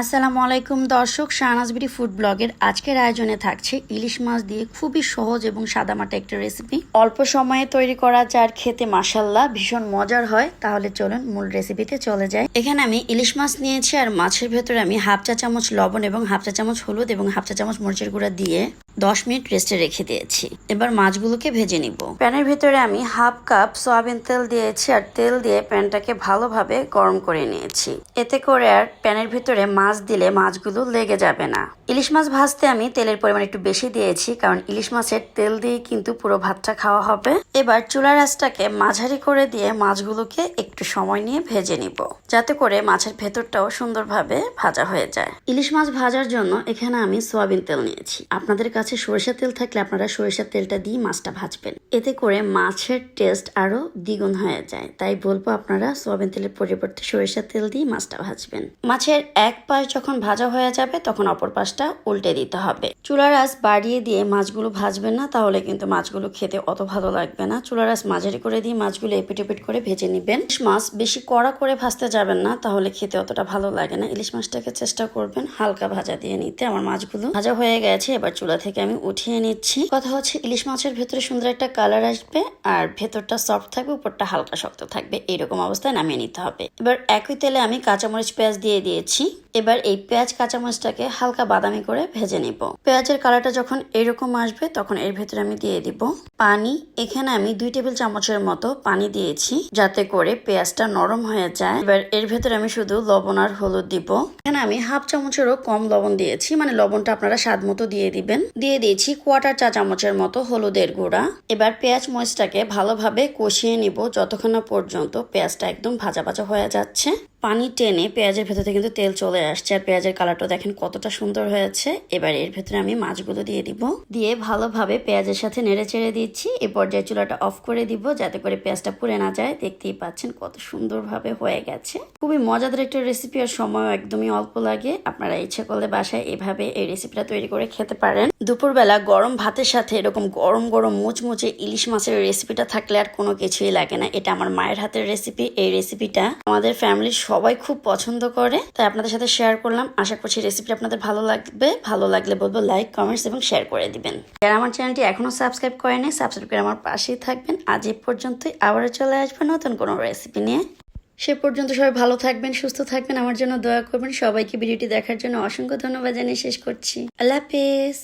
আসসালামু আলাইকুম দর্শক, শাহনাজ বিডি ফুড ব্লগের আজকের আয়োজনে থাকছে ইলিশ মাছ দিয়ে খুবই সহজ এবং সাদামাটা একটা রেসিপি অল্প সময়ে তৈরি করা যার খেতে মাসাল্লাহ ভীষণ মজার হয়। তাহলে চলুন মূল রেসিপিতে চলে যায় এখানে আমি ইলিশ মাছ নিয়েছি আর মাছের ভেতরে আমি হাফ চা চামচ লবণ এবং হাফ চা চামচ হলুদ এবং হাফ চা চামচ মরিচের গুঁড়া দিয়ে দশ মিনিট রেস্টে রেখে দিয়েছি। এবার মাছগুলোকে ভেজে নিব। প্যানের ভিতরে আমি হাফ কাপ সয়াবিন তেল দিয়েছি আর তেল দিয়ে প্যানটাকে ভালোভাবে গরম করে নিয়েছি। এতে করে আর প্যানের ভিতরে মাছ দিলে মাছগুলো লেগে যাবে না। ইলিশ মাছ ভাজতে আমি তেলের পরিমাণ একটু বেশি দিয়েছি, কারণ ইলিশ মাছের তেল দিয়ে কিন্তু পুরো ভাতটা খাওয়া হবে। এবার চুলার আঁচটাকে মাঝারি করে দিয়ে মাছগুলোকে একটু সময় নিয়ে ভেজে নিব, যাতে করে মাছের ভেতরটাও সুন্দরভাবে ভাজা হয়ে যায়। ইলিশ মাছ ভাজার জন্য এখানে আমি সয়াবিন তেল নিয়েছি। আপনাদের কাছে সরিষা তেল থাকলে আপনারা সরিষার তেলটা দিয়ে মাছটা ভাজবেন। এতে করে মাছের টেস্ট আরও দ্বিগুণ হয়ে যায়। তাই বলব আপনারা সয়াবিন তেলের পরিবর্তে সরিষার তেল দিয়ে মাছটা ভাজবেন। মাছের এক পাশ যখন ভাজা হয়ে যাবে, তখন অপর পাশটা উল্টে দিতে হবে। চুলার আঁচ বাড়িয়ে দিয়ে মাছগুলো ভাজবেন না, তাহলে কিন্তু মাছগুলো খেতে অত ভালো লাগবে না। চুলার আঁচ মাঝারি করে দিয়ে মাছগুলো এপিট এপিট করে ভেজে নেবেন। ইলিশ মাছ বেশি কড়া করে ভাজতে যাবেন না, তাহলে খেতে অতটা ভালো লাগে না। ইলিশ মাছটাকে চেষ্টা করবেন হালকা ভাজা দিয়ে নিতে। আমার মাছগুলো ভাজা হয়ে গেছে, এবার চুলা থেকে আমি উঠিয়ে নিচ্ছি। কথা হচ্ছে ইলিশ মাছের ভেতরে সুন্দর একটা কালার আসবে, আর ভেতরটা সফট থাকবে, উপরটা হালকা শক্ত থাকবে। এইরকম অবস্থায় নামিয়ে নিতে হবে। এবার একই তেলে আমি কাঁচামরিচ পেঁয়াজ দিয়ে দিয়েছি। এবার এই পেঁয়াজ কাঁচামরিচটাকে হালকা বাদামি করে ভেজে নিব। পেঁয়াজের কালারটা যখন এরকম আসবে, তখন এর ভেতরে আমি দিয়ে দিব পানি। এখানে আমি দুই টেবিল চামচের মতো পানি দিয়েছি যাতে করে পেঁয়াজটা নরম হয়ে যায়। এবার এর ভেতরে আমি শুধু লবণ আর হলুদ দিব। এখানে আমি হাফ চামচেরও কম লবণ দিয়েছি মানে লবণটা আপনারা স্বাদ মতো দিয়ে দিবেন। দিয়ে দিয়েছি কোয়াটার চা চামচের মতো হলুদের গুঁড়া। এবার পেঁয়াজ মরিচটাকে ভালোভাবে কষিয়ে নিব যতক্ষণ না পর্যন্ত পেঁয়াজটা একদম ভাজা ভাজা হয়ে যাচ্ছে। পানি টেনে পেঁয়াজের ভেতর কিন্তু তেল চলে আসছে। আর পেঁয়াজের কালারটা দেখেন কতটা সুন্দর হয়েছে। এবার এর ভেতরে আমি মাছগুলো দিয়ে দিব। দিয়ে ভালোভাবে পেঁয়াজের সাথে নেড়ে চেড়ে দিচ্ছি। এই পর্যায়ে চুলাটা অফ করে দিব যাতে করে পেঁয়াজটা পুড়ে না যায়। দেখতেই পাচ্ছেন কত সুন্দরভাবে হয়ে গেছে। খুবই মজাদার একটা রেসিপি আর সময় একদমই অল্প লাগে। আপনারা ইচ্ছে করলে বাসায় এভাবে এই রেসিপিটা তৈরি করে খেতে পারেন। দুপুরবেলা গরম ভাতের সাথে এরকম গরম গরম মুচমুচে ইলিশ মাছের রেসিপিটা থাকলে আর কোনো কিছুই লাগে না। এটা আমার মায়ের হাতের রেসিপি এই রেসিপিটা আমাদের ফ্যামিলির সবাই খুব পছন্দ করে, তাই আপনাদের সাথে শেয়ার করলাম। আশা করছি রেসিপিটা আপনাদের ভালো লাগবে। ভালো লাগলে বলব লাইক কমেন্টস এবং শেয়ার করে দিবেন। যারা আমার চ্যানেলটি এখনও সাবস্ক্রাইব করেনি সাবস্ক্রাইব করে আমার পাশেই থাকবেন। আজ এ পর্যন্তই, আবারও চলে আসবে নতুন কোনো রেসিপি নিয়ে। সে পর্যন্ত সবাই ভালো থাকবেন, সুস্থ থাকবেন। আমার জন্য দোয়া করবেন। সবাইকে ভিডিওটি দেখার জন্য অসংখ্য ধন্যবাদ জানিয়ে শেষ করছি। আল্লাহ হাফেজ।